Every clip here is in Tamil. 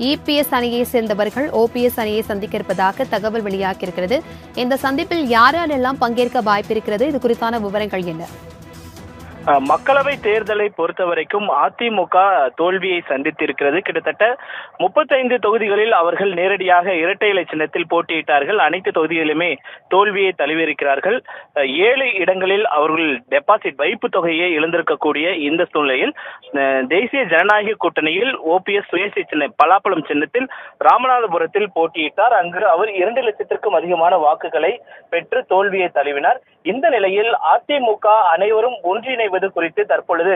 இபிஎஸ் அணியை சேர்ந்தவர்கள் ஓபிஎஸ் அணியை சந்திக்க இருப்பதாக தகவல் வெளியாகியிருக்கிறது. இந்த சந்திப்பில் யாரெல்லாம் பங்கேற்க வாய்ப்பிருக்கிறது? இது குறித்தான விவரங்கள் என்ன? மக்களவை தேர்தலை பொறுத்தவரைக்கும் அதிமுக தோல்வியை சந்தித்திருக்கிறது. கிட்டத்தட்ட முப்பத்தைந்து தொகுதிகளில் அவர்கள் நேரடியாக இரட்டை இலை சின்னத்தில் போட்டியிட்டார்கள். அனைத்து தொகுதிகளிலுமே தோல்வியை தழுவியிருக்கிறார்கள். ஏழு இடங்களில் அவர்கள் டெபாசிட் வைப்பு தொகையை இழந்திருக்கக்கூடிய இந்த சூழ்நிலையில் அஹ், தேசிய ஜனநாயக கூட்டணியில் ஓபிஎஸ் சுயேட்சை சின்ன பலாப்பழம் சின்னத்தில் ராமநாதபுரத்தில் போட்டியிட்டார். அங்கு அவர் இரண்டு லட்சத்திற்கும் அதிகமான வாக்குகளை பெற்று தோல்வியை தழுவினார். இந்த நிலையில் அதிமுக அனைவரும் ஒன்றிணைவது குறித்து தற்பொழுது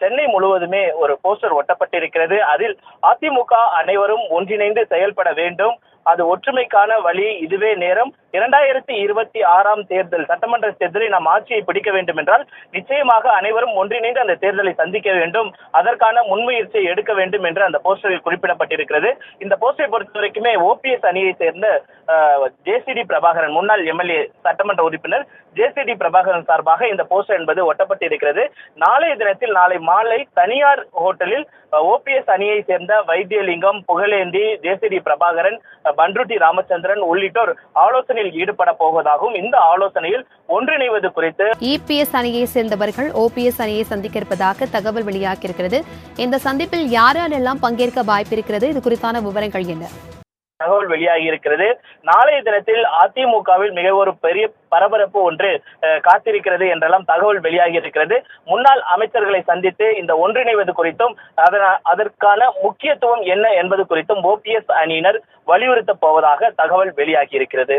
சென்னை முழுவதுமே ஒரு போஸ்டர் ஒட்டப்பட்டிருக்கிறது. அதில் அதிமுக அனைவரும் ஒன்றிணைந்து செயல்பட வேண்டும். அது ஒற்றுமைக்கான வழி. இதுவே நேரம். இரண்டாயிரத்தி இருபத்தி ஆறாம் தேர்தல் சட்டமன்ற தேர்தலில் நாம் ஆட்சியை பிடிக்க வேண்டும் என்றால் நிச்சயமாக அனைவரும் ஒன்றிணைந்து அந்த தேர்தலை சந்திக்க வேண்டும். அதற்கான முன்முயற்சியை எடுக்க வேண்டும் என்று அந்த போஸ்டரில் குறிப்பிடப்பட்டிருக்கிறது. இந்த போஸ்டரை பொறுத்த வரைக்குமே ஓபிஎஸ் அணியை சேர்ந்த ஜேசிடி பிரபாகரன் முன்னாள் எம்எல்ஏ சட்டமன்ற உறுப்பினர் ஜேசிடி பிரபாகரன் சார்பாக இந்த போஸ்டர் என்பது ஒட்டப்பட்டிருக்கிறது. நாளைய தினத்தில் நாளை மாலை தனியார் ஹோட்டலில் ஓபிஎஸ் அணியை சேர்ந்த வைத்தியலிங்கம் புகழேந்தி ஜேசிடி பிரபாகரன் பன்ருட்டி ராமச்சந்திரன் உள்ளிட்டோர் ஆலோசனை ஆலோசனையில் ஈடுபட போவதாகவும் இந்த ஆலோசனையில் ஒன்றிணைவது குறித்து இபிஎஸ் அணியை சேர்ந்தவர்கள் ஓபிஎஸ் அணியை சந்திக்க இருப்பதாக தகவல் வெளியாகியிருக்கிறது. இந்த சந்திப்பில் யாரெல்லாம் பங்கேற்க வாய்ப்பிருக்கிறது? இது குறித்தான விவரங்கள் என்ன? தகவல் வெளியாகி இருக்கிறது நாளைய தினத்தில் அதிமுகவில் மிக ஒரு பெரிய பரபரப்பு ஒன்று காத்திருக்கிறது என்றெல்லாம் தகவல் வெளியாகி இருக்கிறது முன்னாள் அமைச்சர்களை சந்தித்து இந்த ஒன்றிணைவது குறித்தும் அதற்கான முக்கியத்துவம் என்ன என்பது குறித்தும் ஓபிஎஸ் அணியினர் வலியுறுத்தப் போவதாக தகவல் வெளியாகி இருக்கிறது